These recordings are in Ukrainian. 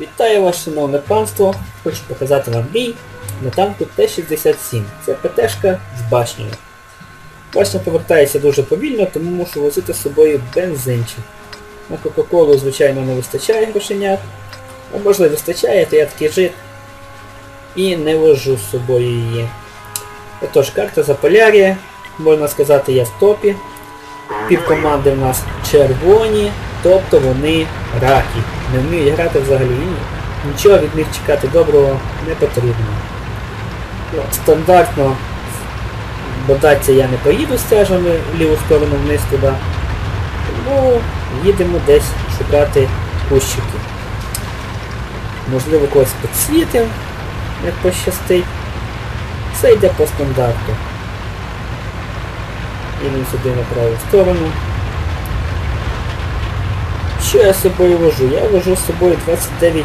Вітаю вас, шановне панство! Хочу показати вам бій на танку Т-67. Це ПТшка з башнею. Башня повертається дуже повільно, тому мушу возити з собою бензинчик. На Кока-Колу, звичайно, не вистачає грошенят. А можливо вистачає, то я такий жит. І не вожу з собою її. Отож, карта Заполяр'я. Можна сказати, я в топі. Пів команди в нас червоні, тобто вони раки. Не вміють грати взагалі нічого від них чекати доброго не потрібно. Ну, Стандартно бодаться я не поїду стяжами в ліву сторону вниз туди. Тому їдемо десь шукати кущики. Можливо когось підсвітимо, як пощастить. Все йде по стандарту. Їдемо сюди на праву сторону. Що я з собою вожу? Я вожу з собою 29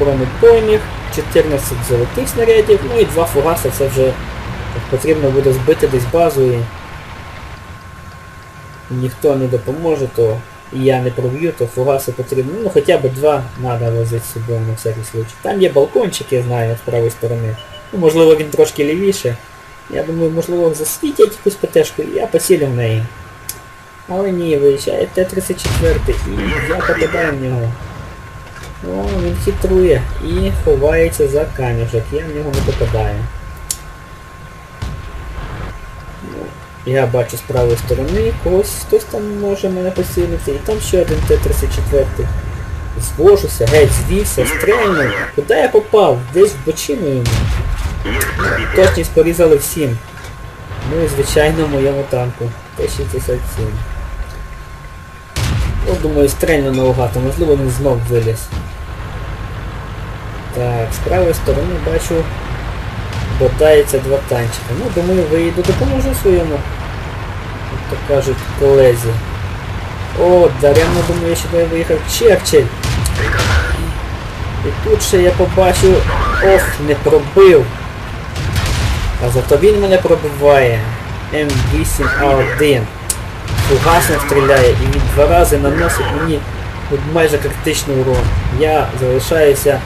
бронебойних, 14 золотих снарядів, ну і два фугаси, це вже потрібно буде збити десь базу і ніхто не допоможе, то і я не проб'ю, то фугаси потрібно. Ну хоча б два треба возити з собою на всякий случай. Там є балкончик, я знаю, з правої сторони. Ну, можливо він трошки лівіше. Я думаю, можливо засвітять якусь ПТшку, я посілю в неї. Але ні, виїжджає Т-34 і я попадаю в нього. О, він хитрує і ховається за камішок, я в нього не попадаю. Ну, Я бачу з правої сторони, когось хтось там може мене посилити, і там ще один Т-34. Звожуся, геть звівся, стрельнув. Куди я попав? Десь в бочину йому. Точність порізали всім. Ну і звичайно моєму танку. Т-67. Ну, думаю, стрельну наугад, а можливо він знов виліз. Так, з правої сторони бачу бодається два танчика. Ну, думаю, виїду, допоможу своєму, як то кажуть, колезі. О, даремно думаю, що я виїхав Черчилль. І тут ще я побачив... Ох, не пробив. А зато він мене пробиває. М8А1. Фугасно стріляє і він два рази наносить мені майже критичний урон. Я залишаюся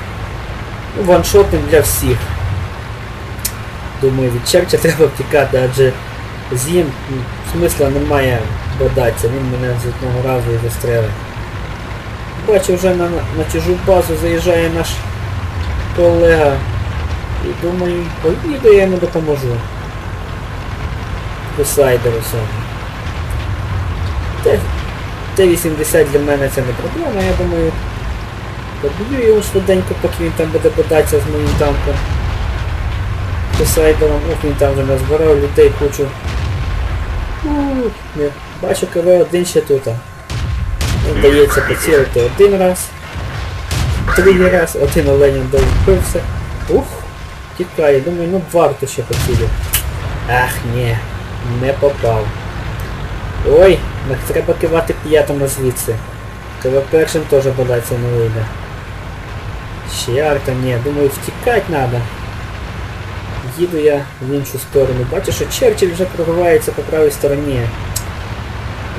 ну, ваншотним для всіх. Думаю, від черча треба втікати, адже з їм ну, смисла немає бодатися, він мене з одного разу і застрелив. Бачу, вже на, на чужу базу заїжджає наш колега. І думаю, поїду я йому допоможу. Посайдеру сьогодні. Т- Т-80 для мене це не проблема, я думаю. Поб'ю його швиденько, поки він там буде бодатися з моїм танком. Посайдером, ох він там вже назбирав людей кучу. Ух, не. Бачу КВ-1 ще тут. Ну, Вдається поцілити один раз. Другий раз, один оленем довбився. Ух, тікає, думаю, ну варто ще поцілити. Ах, ні, не попав. Ой, так треба кивати п'ятому звідси. КВ першим теж бодатися не вийде. Ще арка, ні, думаю, втікати треба. Їду я в іншу сторону. Бачу, що Черчилль вже проривається по правій стороні.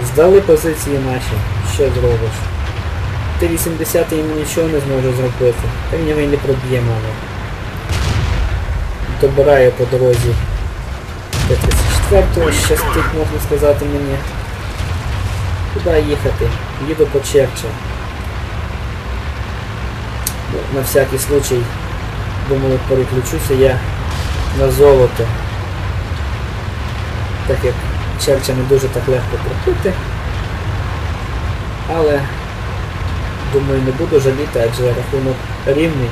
Здали позиції наші. Що зробиш? Т-80 йому нічого не зможе зробити. Та в нього і не проб'є, мало. Добираю по дорозі Т-34, щастить, можна сказати мені. Куди їхати? Їду по Черча. На всякий случай, думаю, переключуся я на золото. Так як Черча не дуже так легко пробити. Але думаю не буду жаліти, адже рахунок рівний.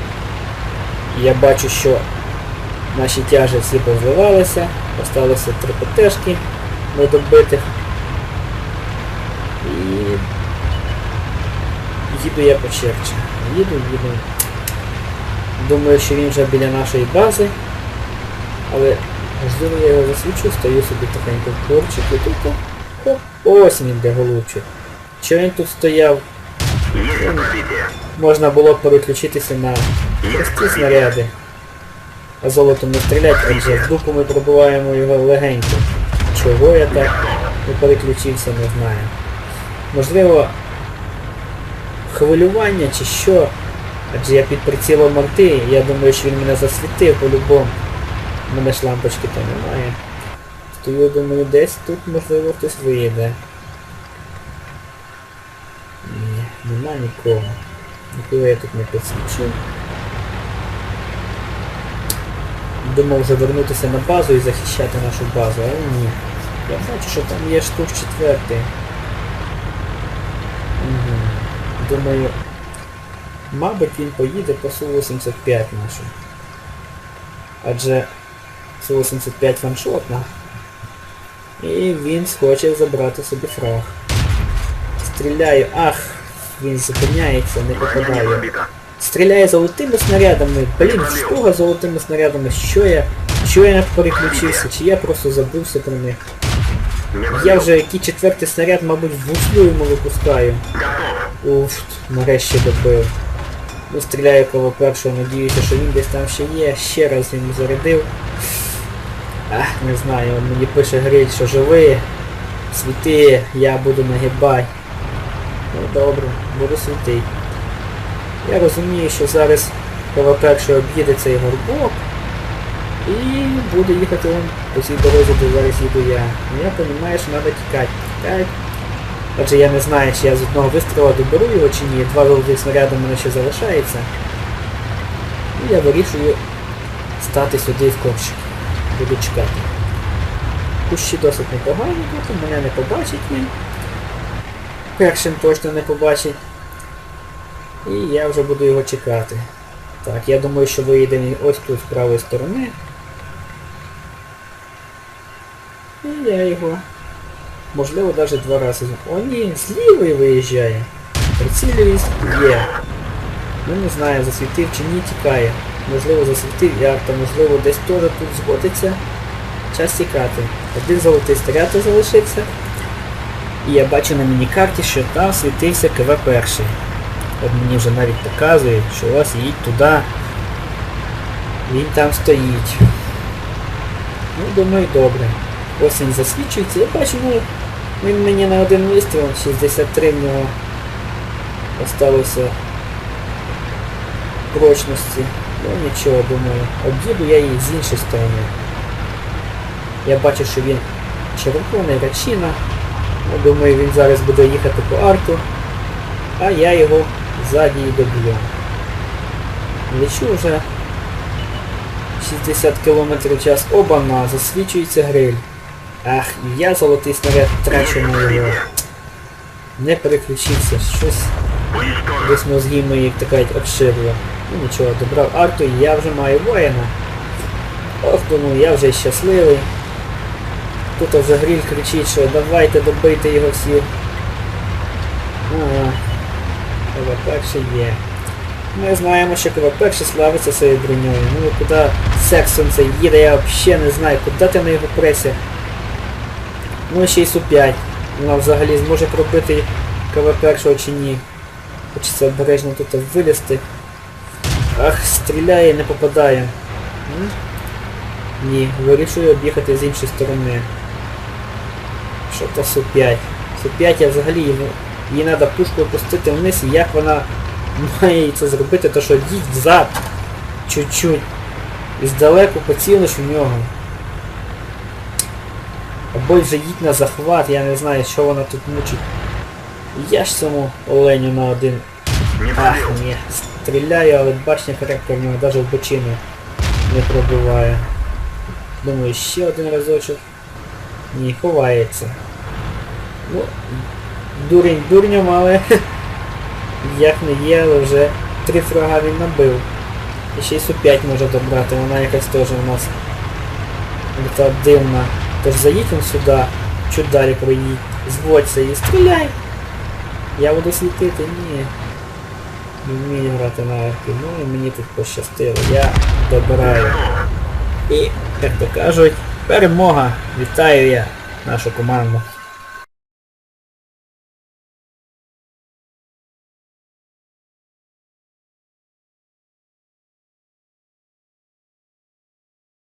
Я бачу, що наші тяжі всі позливалися, осталося три ПТшки недобитих. І їду я по Черча. Їду, їду. Думаю, що він вже біля нашої бази. Але можливо я його засвічу, стою собі тихенько в корчику. Тут хоп, ось він де голубчик. Що він тут стояв? Можна було переключитися на прості снаряди. Золотом не стрілять, адже в дупу ми пробиваємо його легенько. Чого я так не переключився, не знаю. Можливо, хвилювання чи що. Адже я під прицілом арти, я думаю, що він мене засвітив по-любому. У мене ж лампочки там немає. Стою, думаю, десь тут можливо хтось вийде. Ні, нема нікого. Нікого я тут не підсвічу. Думав вже вернутися на базу і захищати нашу базу, але ні. Я бачу, що там є штук четвертий. Угу. Думаю, мабуть він поїде по Су-85 нашу. Адже Су-85 ваншотна. І він схоче забрати собі фраг. Стріляю, ах, він зупиняється, не попадає. Стріляє золотими снарядами. Блін, штука золотими снарядами. Що я? Що я не переключився? Чи я просто забувся про них? Я вже який четвертий снаряд, мабуть, в гуслю йому випускаю. Уф, нарешті добив. Ну, стріляю коло першого, надіюся, що він десь там ще є. Ще раз йому зарядив. Ах, не знаю, он мені пише Гриль, що живий. Світи, я буду нагибай. Ну добре, буду світий. Я розумію, що зараз першого об'їде цей горбок. І буду їхати вон по цій дорозі, де зараз їду я. Ну я розумію, що треба тікати. Тікати. Адже я не знаю, чи я з одного вистрілу доберу його чи ні. Два золотих снаряди мене ще залишається. І я вирішую стати сюди в ковчик. Буду чекати. Кущі досить непогані, тут мене не побачить він. Першим точно не побачить. І я вже буду його чекати. Так, я думаю, що виїде ось тут з правої сторони. І я його Можливо, навіть два рази. О ні, з лівої виїжджає. Прицілююсь, є. Ну не знаю, засвітив чи ні, тікає. Можливо засвітив ярко, можливо десь теж тут згодиться. Час тікати. Один золотий снаряд залишився. І я бачу на міні-карті, що там світився КВ перший. От мені вже навіть показує, що ось їдь туди. Він там стоїть. Ну, думаю, добре. Ось він засвічується. Я бачу, ну, він мені на один вистріл, 63 в нього осталося прочності. Ну нічого, думаю. Об'їду я її з іншої сторони. Я бачу, що він червоний, рачина. Ну, думаю, він зараз буде їхати по арту, а я його ззаді і доб'ю. Лечу вже 60 км в час. Оба-на, засвічується гриль. Ах, я золотий снаряд трачу на його. Не переключився, щось десь мозги мої, як така обшибло. Ну нічого, добрав арту і я вже маю воїна. Ох, думаю, я вже щасливий. Тут вже гриль кричить, що давайте добийте його всі. Ага. перший є. Ми знаємо, що перший славиться своєю броньою. Ну куди сексом це їде, я взагалі не знаю, куди ти на його пресі. Ну ще й Су-5. Вона взагалі зможе пробити КВ першого чи ні. Хочеться обережно тут вилізти. Ах, стріляє не попадає. Ні, вирішую об'їхати з іншої сторони. Що то Су-5? Су-5 я взагалі її, їй треба пушку опустити вниз, і як вона має це зробити, то що їдь взад. Чуть-чуть. І здалеку поцілиш в нього. Або вже їдь на захват, я не знаю, що вона тут мучить. Я ж цьому оленю на один. Не Ах, ні. Стріляю, але башня характер в нього навіть в бочину не пробиває. Думаю, ще один разочок. Ні, ховається. Ну, дурень дурнем, але як не є, але вже три фрага він набив. І ще й Су-5 може добрати, вона якась теж у нас така дивна. Тож заїдь он сюди, чуть далі проїдь, зводься і стріляй. Я буду світити, ні. Не вмію грати на арки. Ну і мені тут пощастило. Я добираю. І, як то кажуть, перемога. Вітаю я нашу команду.